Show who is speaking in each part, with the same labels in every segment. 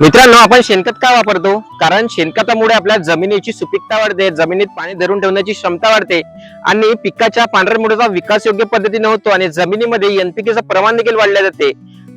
Speaker 1: मित्रांनो आपण शेणखत का वापरतो? कारण शेणखतामुळे आपल्या जमिनीची सुपीकता वाढते जमिनीत पाणी धरून ठेवण्याची क्षमता वाढते आणि पिकाच्या पांढऱ्या मुळाचा विकास योग्य पद्धतीने होतो आणि जमिनीमध्ये एनपीकेचं प्रमाण देखील वाढले जाते.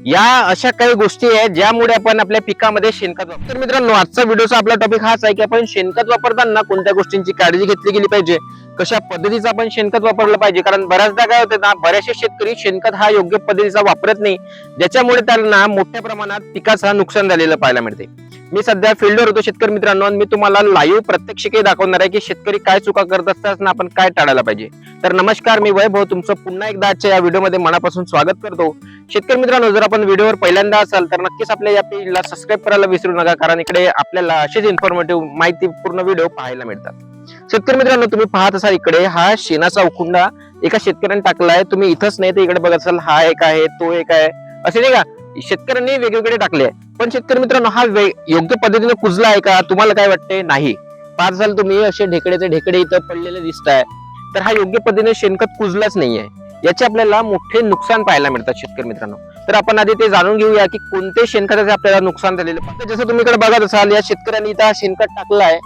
Speaker 1: या अशा काही गोष्टी आहेत ज्यामुळे आपण आपल्या पिकामध्ये शेणखत वापरतो. तर मित्रांनो आजचा व्हिडिओचा आपला टॉपिक हाच आहे की आपण शेणखत वापरताना कोणत्या गोष्टींची काळजी घेतली गेली पाहिजे? कशा पद्धतीचं आपण शेणखत वापरलं पाहिजे? कारण बऱ्याचदा काय होतं ना बऱ्याचशे शेतकरी शेणखत हा योग्य पद्धतीचा वापरत नाही. ज्याच्यामुळे त्यांना मोठ्या प्रमाणात पिकाचं नुकसान झालेलं पाहायला मिळते. मी सध्या फील्डवर होतो शेतकरी मित्रांनो मी तुम्हाला लाईव्ह प्रत्यक्ष काही दाखवणार आहे की शेतकरी काय चुका करत असताना आपण काय टाळायला पाहिजे. तर नमस्कार मी वैभव तुमचं पुन्हा एकदा आजच्या या व्हिडिओमध्ये मनापासून स्वागत करतो. शेतकरी मित्रांनो जर आपण व्हिडिओवर पहिल्यांदा असाल तर नक्कीच आपल्या या पेजला सबस्क्राईब करायला विसरू नका कारण इकडे आपल्याला असेच इन्फॉर्मेटिव्ह माहिती पूर्ण व्हिडिओ पाहायला मिळतात. शेतकरी मित्रांनो तुम्ही पाहत असाल इकडे हा शेणाचा उखुंडा एका शेतकऱ्याने टाकलाय तुम्ही इथंच नाही तर इकडे बघत असाल हा एक आहे तो एक आहे. असे नाही का? शेतकऱ्यांनी वेगवेगळे टाकले आहे. पण शेतकरी मित्रांनो हा योग्य पद्धतीने कुजला आहे का? तुम्हाला काय वाटते नाही. पाच झालं तुम्ही असे ढेकडेचे ढेकडे इथं पडलेले दिसत आहे तर हा योग्य पद्धतीने शेणखत कुजलाच नाहीये. याचे आपल्याला मोठे नुकसान पाहायला मिळतात शेतकरी मित्रांनो. तर आपण आधी ते जाणून घेऊया की कोणते शेणखताचे आपल्याला नुकसान झालेले. जसं तुम्ही इकडे बघत असाल या शेतकऱ्यांनी इथं हा शेणखत टाकलाय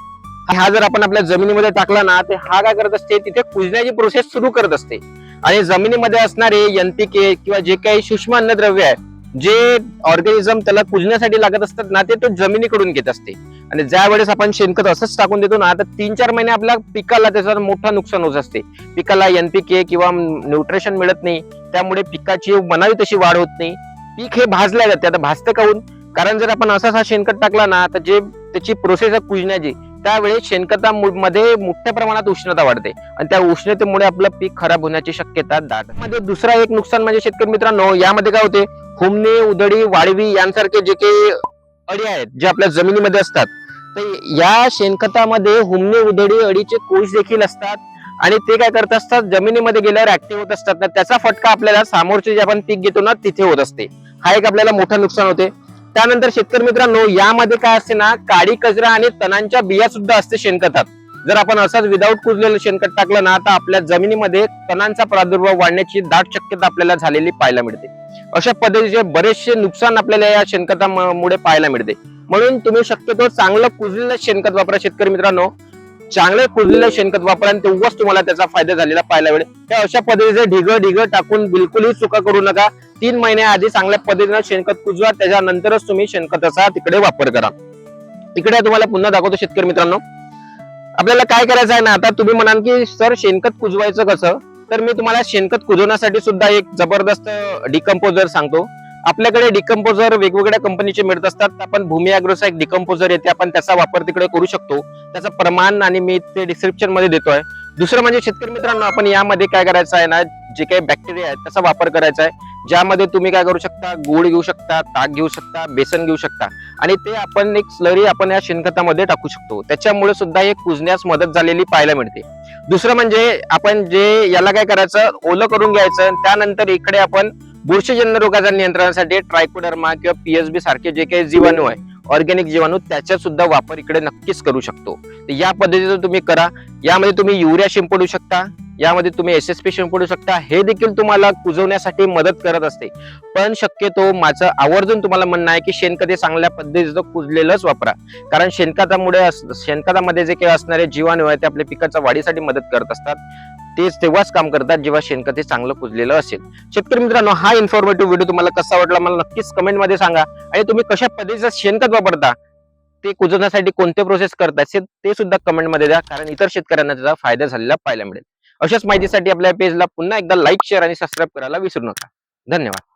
Speaker 1: हा जर आपण आपल्या जमिनीमध्ये टाकला ना ते हा काय करत असते? तिथे कुजण्याची प्रोसेस सुरू करत असते. आणि जमिनीमध्ये असणारे एनपीके किंवा जे काही सूक्ष्म अन्नद्रव्य आहे जे ऑर्गॅनिझम त्याला कुजण्यासाठी लागत असतात ना ते तो जमिनीकडून घेत असते. आणि ज्या वेळेस आपण शेणखत असंच टाकून देतो ना तर तीन चार महिने आपल्या पिकाला त्याचं मोठं नुकसान होत असते. पिकाला एनपीके किंवा न्यूट्रिशन मिळत नाही त्यामुळे पिकाची मनावी तशी वाढ होत नाही. पीक हे भाजल्या जाते आता भाजतं काहून कारण जर आपण असाच हा शेणखत टाकला ना तर जे त्याची प्रोसेस आहे कुजण्याची त्यावेळेस शेणखतामध्ये मोठ्या प्रमाणात उष्णता वाढते. आणि त्या उष्णतेमुळे आपलं पीक खराब होण्याची शक्यता दाट. म्हणजे मध्ये दुसरा एक नुकसान म्हणजे शेतकरी मित्रांनो यामध्ये काय होते? हुमने उदडी वाळवी यांसारखे जे काही अडी आहेत जे आपल्या जमिनीमध्ये असतात तर या शेणखतामध्ये हुमने उधडी अडीचे कोश देखील असतात आणि ते काय करत असतात? जमिनीमध्ये गेल्यावर ऍक्टिव्ह होत असतात. ना त्याचा फटका आपल्याला सामोरचे जे आपण पीक घेतो ना तिथे होत असते. हा एक आपल्याला मोठं नुकसान होते. त्यानंतर शेतकरी मित्रांनो यामध्ये काय असते ना काळी कचरा आणि तणांच्या बिया सुद्धा असते शेणखतात. जर आपण असाच विदाऊट कुजलेलं शेणखत टाकलं ना तर आपल्या जमिनीमध्ये तणांचा प्रादुर्भाव वाढण्याची दाट शक्यता आपल्याला झालेली पाहायला मिळते. अशा पद्धतीचे बरेचसे नुकसान आपल्याला या शेणखतामुळे पाहायला मिळते. म्हणून तुम्ही शक्यतो चांगलं कुजलेलं शेणखत वापरा शेतकरी मित्रांनो. चांगलं कुजलेलं शेणखत वापरा आणि तेव्हाच तुम्हाला त्याचा फायदा झालेला पाहायला मिळेल. त्या अशा पद्धतीचे ढिग ढिग टाकून बिलकुलही चुका करू नका. तीन महिन्या आधी चांगल्या पद्धतीनं शेणखत कुजवा त्याच्यानंतरच तुम्ही शेणखताचा तिकडे वापर करा. इकडे तुम्हाला पुन्हा दाखवतो शेतकरी मित्रांनो. आपल्याला काय करायचं आहे ना आता तुम्ही म्हणाल की सर शेणखत कुजवायचं कसं? तर मी तुम्हाला शेणखत कुजवण्यासाठी सुद्धा एक जबरदस्त डिकम्पोजर सांगतो. आपल्याकडे डिकम्पोजर वेगवेगळ्या कंपनीचे मिळत असतात. आपण भूमी अॅग्रोचा एक डिकम्पोजर येते आपण त्याचा वापर तिकडे करू शकतो. त्याचं प्रमाण आणि मी ते डिस्क्रिप्शनमध्ये देतोय. दुसरं म्हणजे शेतकरी मित्रांनो आपण यामध्ये काय करायचं आहे ना जे काही बॅक्टेरिया आहेत त्याचा वापर करायचा आहे. ज्यामध्ये तुम्ही काय करू शकता? गुळ घेऊ शकता ताक घेऊ शकता बेसन घेऊ शकता. आणि ते आपण एक स्लरी आपण या शेणखतामध्ये टाकू शकतो. त्याच्यामुळे सुद्धा एक कुजण्यास मदत झालेली पाहायला मिळते. दुसरं म्हणजे आपण जे याला काय करायचं? ओलं करून घ्यायचं. त्यानंतर इकडे आपण बुरशीजन्य रोगाच्या नियंत्रणासाठी ट्रायकोडर्मा किंवा पीएसबी सारखे जे काही जीवाणू आहे ऑर्गॅनिक जीवाणू त्याचा सुद्धा वापर इकडे नक्कीच करू शकतो. या पद्धतीचं तुम्ही करा. यामध्ये तुम्ही युरिया शिंपडू शकता. यामध्ये तुम्ही एस एस पी शिंपडू शकता. हे देखील तुम्हाला कुजवण्यासाठी मदत करत असते. पण शक्यतो माझं आवर्जून तुम्हाला म्हणणं आहे की शेणखत हे चांगल्या पद्धतीचं कुजलेलंच वापरा. कारण शेणखतामुळे शेणखतामध्ये जे काही असणारे जीवाणू आहे ते आपल्या पिकाच्या वाढीसाठी मदत करत असतात. तेच तेव्हाच काम करतात जेव्हा शेणखत हे चांगलं कुजलेलं असेल. शेतकरी मित्रांनो हा इन्फॉर्मेटिव्ह व्हिडिओ तुम्हाला कसा वाटला मला नक्कीच कमेंटमध्ये सांगा. आणि तुम्ही कशा पद्धतीचं शेणखत वापरता ते कुजवण्यासाठी कोणते प्रोसेस करतात ते सुद्धा कमेंटमध्ये द्या. कारण इतर शेतकऱ्यांना त्याचा फायदा झालेला पाहायला मिळेल. अशाच माहितीसाठी आपल्या पेजला पुन्हा एकदा लाईक शेअर आणि सबस्क्राईब करायला विसरू नका. धन्यवाद.